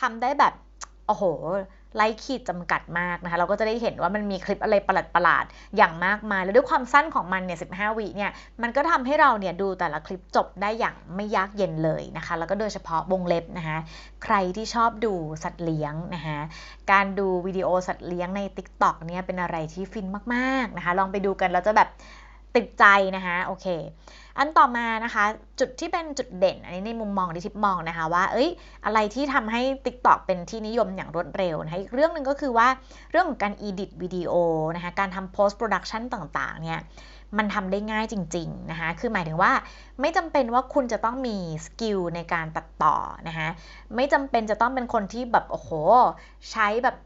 ทำได้แบบโอ้โหไล่ขีดจำกัดมากนะคะ เราก็จะได้เห็นว่ามันมีคลิปอะไรประหลาดๆอย่างมากมาย แล้วด้วยความสั้นของมันเนี่ย15วิเนี่ยมันก็ทำให้เราเนี่ยดูแต่ละคลิปจบได้อย่างไม่ยากเย็นเลยนะคะ แล้วก็โดยเฉพาะวงเล็บนะคะใครที่ชอบดูสัตว์เลี้ยงนะคะการดูวิดีโอสัตว์เลี้ยงใน TikTok เนี่ยเป็นอะไรที่ฟินมากๆนะคะ ลองไปดูกันแล้วจะแบบ ติดใจนะคะโอเค อันต่อมานะคะ จุดที่เป็นจุดเด่น อันนี้ในมุมมองที่ทิปมองนะคะว่า เอ้ย อะไรที่ทำให้ TikTok เป็นที่นิยมอย่างรวดเร็วนะคะอีกเรื่องหนึ่งก็คือว่าเรื่องของการ edit วิดีโอนะคะการทำ post production ต่างๆ เนี่ยมันทำได้ง่ายจริงๆนะคะ คือหมายถึงว่าไม่จำเป็นว่าคุณจะต้องมีสกิลในการตัดต่อนะคะ ไม่จำเป็นจะต้องเป็นคนที่แบบโอ้โห ใช้แบบ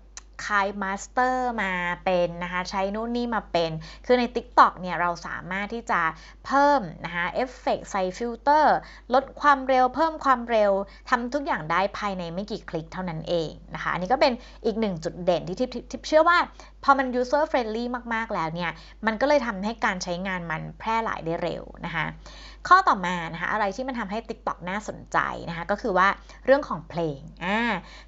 คายมาสเตอร์มาเป็นนะคะใช้นู่นนี่มาเป็น คือใน TikTok เนี่ยเราสามารถที่จะเพิ่มนะคะเอฟเฟกใส่ฟิลเตอร์ลดความเร็วเพิ่มความเร็วทำทุกอย่างได้ภายในไม่กี่คลิกเท่านั้นเองนะคะ อันนี้ก็เป็นอีกหนึ่งจุดเด่นที่ทิปทิปเชื่อว่าพอมัน user friendly มาก ๆ แล้วเนี่ย มันก็เลยทำให้การใช้งานมันแพร่หลายได้เร็วนะคะข้อต่อมานะคะอะไรที่มันทำให้ TikTok น่าสนใจนะคะก็คือว่าเรื่องของเพลงอ่า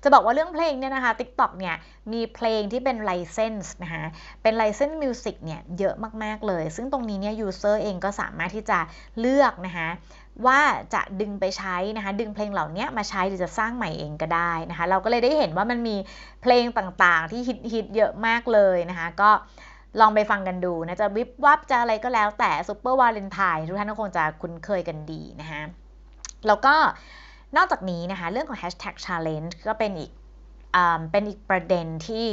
จะบอกว่าเรื่องเพลงเนี่ยนะคะ TikTok เนี่ยมีเพลงที่เป็น license นะคะเป็น license music เนี่ยเยอะมาก ๆ เลย ซึ่งตรงนี้เนี่ย user เองก็สามารถที่จะเลือกนะคะว่าจะดึงไปใช้นะคะดึงเพลงเหล่านี้มาใช้หรือจะสร้างใหม่เองก็ได้นะคะเราก็เลยได้เห็นว่ามันมีเพลงต่างๆ ที่ฮิตฮิตเยอะมากเลยนะคะก็ลองไปฟังกันดูนะจะวิบวับจะอะไรก็แล้วแต่ซูเปอร์วาเลนไทน์ทุกท่านก็คงจะคุ้นเคยกันดีนะคะแล้วก็นอกจากนี้นะคะเรื่องของ hashtag challenge ก็เป็นอีก เป็นอีกประเด็นที่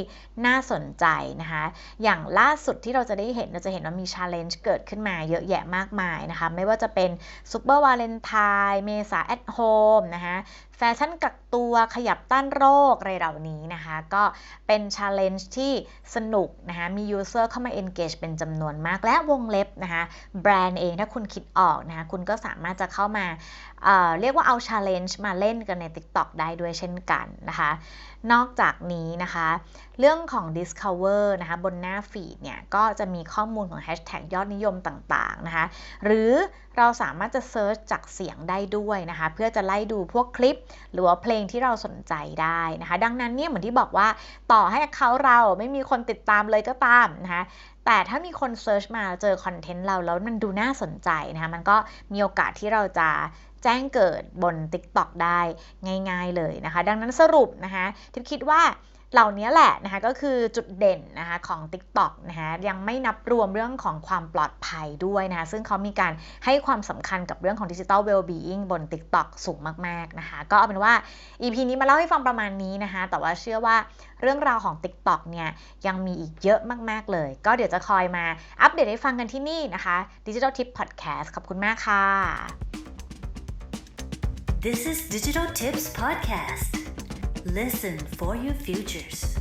น่าสนใจนะคะ อย่างล่าสุดที่เราจะได้เห็นเราจะเห็นว่ามีชาเลนจ์เกิดขึ้นมาเยอะแยะมากมายนะคะ ไม่ว่าจะเป็นซ u เปอร์วาเลนไทน์เมษา at home นะคะ แฟชั่นกักตัวขยับต้านโรคอะไรเหล่านี้นะคะ ก็เป็น challenge ที่สนุกนะคะมี user เข้ามา engage เป็นจำนวนมากและวงเล็บนะคะแบรนด์เองถ้าคุณคิดออกนะคะคุณก็สามารถจะเข้ามาเเรียกว่าเอา challenge มาเล่นกันใน TikTok ได้ด้วยเช่นกันนะคะนอกจากนี้นะคะ เรื่องของ discover นะคะบนหน้าฟีดเนี่ย ก็จะมีข้อมูลของ hashtag ยอดนิยมต่างๆนะคะ หรือเราสามารถจะเซิร์ชจากเสียงได้ด้วยนะคะ เพื่อจะไล่ดูพวกคลิปหรือว่าเพลงที่เราสนใจได้นะคะ ดังนั้นเนี่ยเหมือนที่บอกว่าต่อให้เขาเราไม่มีคนติดตามเลยก็ตามนะคะแต่ถ้ามีคนเซิร์ชมาเจอคอนเทนต์เราแล้วมันดูน่าสนใจนะคะมันก็มีโอกาสที่เราจะแจ้งเกิดบน TikTok ได้ง่าย ๆเลยนะคะ ดังนั้นสรุปนะคะทิพคิดว่า เหล่านี้แหละนะคะก็คือจุดเด่นนะคะของ TikTok นะคะยังไม่นับรวมเรื่องของความปลอดภัยด้วยนะคะซึ่งเขามีการให้ความสำคัญกับเรื่องของ Digital Well-being บน TikTok สูงมากๆนะคะก็เอาเป็นว่า EP นี้มาเล่าให้ฟังประมาณนี้นะคะแต่ว่าเชื่อว่าเรื่องราวของ TikTok เนี่ยยังมีอีกเยอะมากๆเลย ก็เดี๋ยวจะคอยมาอัปเดตให้ฟังกันที่นี่นะคะ Digital Tip Podcast ขอบคุณมากค่ะ This is Digital Tips Podcast. Listen for your futures.